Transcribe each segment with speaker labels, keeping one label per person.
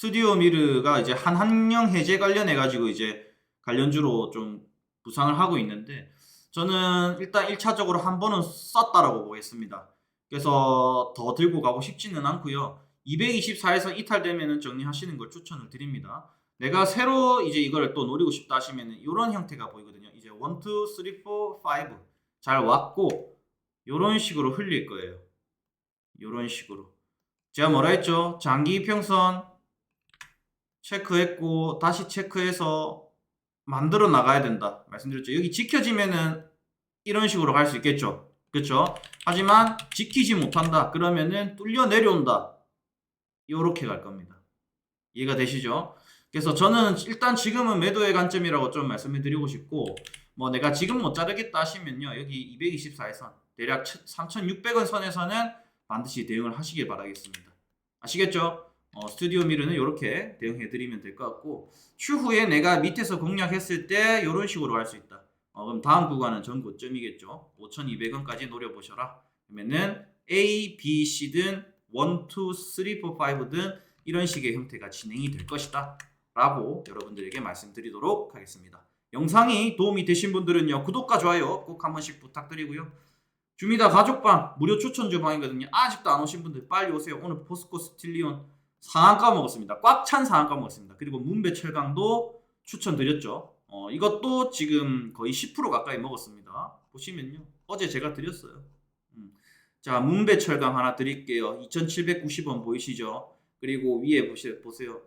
Speaker 1: 스튜디오 미르가 이제 한한령 해제 관련해 가지고 이제 관련주로 좀 부상을 하고 있는데 저는 일단 1차적으로 한 번은 썼다라고 보겠습니다. 그래서 더 들고 가고 싶지는 않고요. 224에서 이탈되면은 정리하시는 걸 추천을 드립니다. 내가 새로 이제 이걸 또 노리고 싶다 하시면은 이런 형태가 보이거든요. 이제 1, 2, 3, 4, 5. 잘 왔고 이런 식으로 흘릴 거예요. 이런 식으로. 제가 뭐라 했죠? 장기 이평선 체크했고 다시 체크해서 만들어 나가야 된다. 말씀드렸죠. 여기 지켜지면은 이런 식으로 갈 수 있겠죠. 그렇죠? 하지만 지키지 못한다. 그러면은 뚫려 내려온다. 이렇게 갈 겁니다. 이해가 되시죠? 그래서 저는 일단 지금은 매도의 관점이라고 좀 말씀을 드리고 싶고 뭐 내가 지금 못 자르겠다 하시면요. 여기 224에선 대략 3,600원 선에서는 반드시 대응을 하시길 바라겠습니다. 아시겠죠? 어, 스튜디오 미르는 이렇게 대응해 드리면 될 것 같고 추후에 내가 밑에서 공략했을 때 이런 식으로 할 수 있다. 어, 그럼 다음 구간은 전 고점이겠죠. 5,200원까지 노려보셔라. 그러면은 A, B, C든 1, 2, 3, 4, 5든 이런 식의 형태가 진행이 될 것이다. 라고 여러분들에게 말씀드리도록 하겠습니다. 영상이 도움이 되신 분들은요. 구독과 좋아요 꼭 한 번씩 부탁드리고요. 주미다 가족방 무료 추천 주 방이거든요. 아직도 안 오신 분들 빨리 오세요. 오늘 포스코 스틸리온 상한가 먹었습니다. 꽉 찬 상한가 먹었습니다. 그리고 문배 철강도 추천드렸죠. 어, 이것도 지금 거의 10% 가까이 먹었습니다. 보시면요. 어제 제가 드렸어요. 음. 자, 문배 철강 하나 드릴게요. 2,790원 보이시죠? 그리고 위에 보시, 보세요.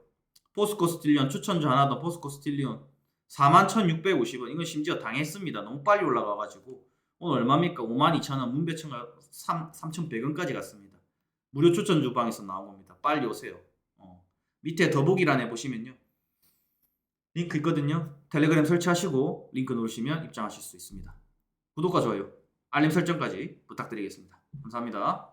Speaker 1: 포스코 스틸리온 추천주 하나 더 포스코 스틸리온 41,650원. 이건 심지어 당했습니다. 너무 빨리 올라가가지고. 오늘 얼마입니까? 52,000원 문배청가 3,100원까지 갔습니다. 무료 추천 주방에서 나온 겁니다. 빨리 오세요. 어. 밑에 더보기란에 보시면요. 링크 있거든요. 텔레그램 설치하시고 링크 누르시면 입장하실 수 있습니다. 구독과 좋아요, 알림 설정까지 부탁드리겠습니다. 감사합니다.